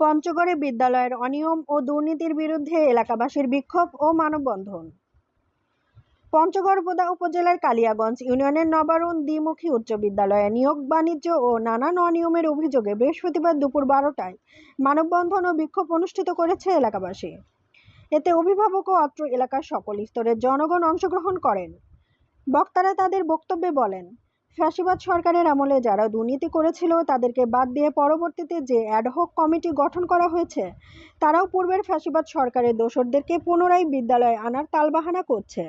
পঞ্চগড়ে বিদ্যালয়ের অনিয়ম ও দুর্নীতির বিরুদ্ধে এলাকাবাসীর বিক্ষোভ ও মানববন্ধন। পঞ্চগড়পোদা উপজেলার কালিয়াগঞ্জ ইউনিয়নের নবারুণ দ্বিমুখী উচ্চ বিদ্যালয়ে নিয়োগ, বাণিজ্য ও নানান অনিয়মের অভিযোগে বৃহস্পতিবার দুপুর বারোটায় মানববন্ধন ও বিক্ষোভ অনুষ্ঠিত করেছে এলাকাবাসী। এতে অভিভাবক ও অত্র এলাকার সকল স্তরের জনগণ অংশগ্রহণ করেন। বক্তারা তাদের বক্তব্যে বলেন ফ্যাসিবাদ সরকারের আমলে যারা দুর্নীতি করেছিল, তাদেরকে বাদ দিয়ে পরবর্তীতে যে অ্যাডহক কমিটি গঠন করা হয়েছে, তারাও পূর্বের ফ্যাসিবাদ সরকারের দোসরদেরকে পুনরায় বিদ্যালয়ে আনার তালবাহানা করছে।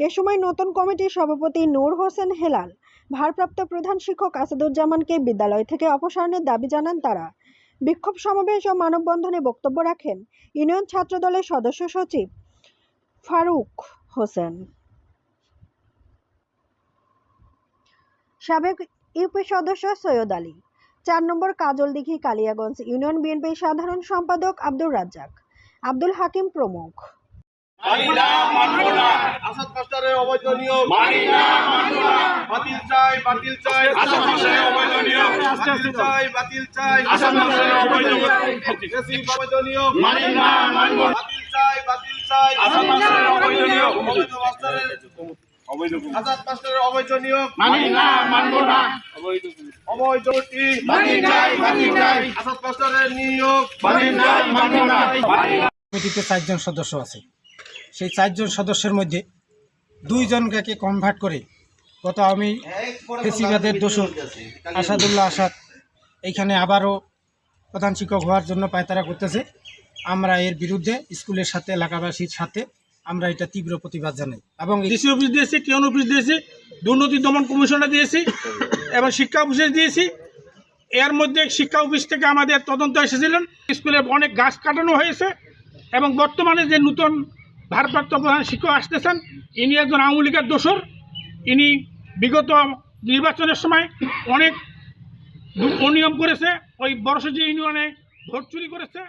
এ সময় নতুন কমিটির সভাপতি নূর হোসেন হেলাল, ভারপ্রাপ্ত প্রধান শিক্ষক আসাদুজ্জামানকে বিদ্যালয় থেকে অপসারণের দাবি জানান তারা। বিক্ষোভ সমাবেশ ও মানববন্ধনে বক্তব্য রাখেন ইউনিয়ন ছাত্রদলের সদস্য সচিব ফারুক হোসেন। সাবেক ইউপি সদস্য সৈয়দ আলী চার নম্বর কাজলদিঘি কালিয়াগঞ্জ ইউনিয়ন বিএনপির সাধারণ সম্পাদক আব্দুর রাজ্জাক আব্দুল হাকিম প্রমুখ। মানি না মানব না। আসাদ মাস্টারের অবৈধ নিয়োগ। মানি না মানব না। বাতিল চাই বাতিল চাই। মাস্টারের অবৈধ নিয়োগ। মানি না মানব না। অবৈধ অবৈধ মানি মানি মানি মাস্টারের নিয়োগ। মানি না। মানব না। কমিটিতে চারজন সদস্য আছে। সেই চারজন সদস্যের মধ্যে দুইজনকে কনভার্ট করে গত আমি ফেসিবাদের দোষর আসাদুল্লাহ আসাদ এইখানে আবারও প্রধান শিক্ষক হওয়ার জন্য পায়তারা করতেছে। আমরা এর বিরুদ্ধে স্কুলের সাথে এলাকাবাসীর সাথে আমরা এটা তীব্র প্রতিবাদ জানাই। এবং ডিসি অফিস দিয়েছি টিউন অফিস দিয়েছি? দুর্নীতি দমন কমিশনে দিয়েছি এবং শিক্ষা অফিসে দিয়েছি। এর মধ্যে শিক্ষা অফিস থেকে আমাদের তদন্ত এসেছিলেন। স্কুলে অনেক গাছ কাটানো হয়েছে এবং বর্তমানে যে নতুন ভারপ্রাপ্ত প্রধান শিক্ষক আসতেছেন, ইনি একজন আওয়ামী লীগের দোসর ইনি বিগত নির্বাচনের সময় অনেক অনিয়ম করেছে, ওই বড়সজি ইউনিয়নে ভোট চুরি করেছে।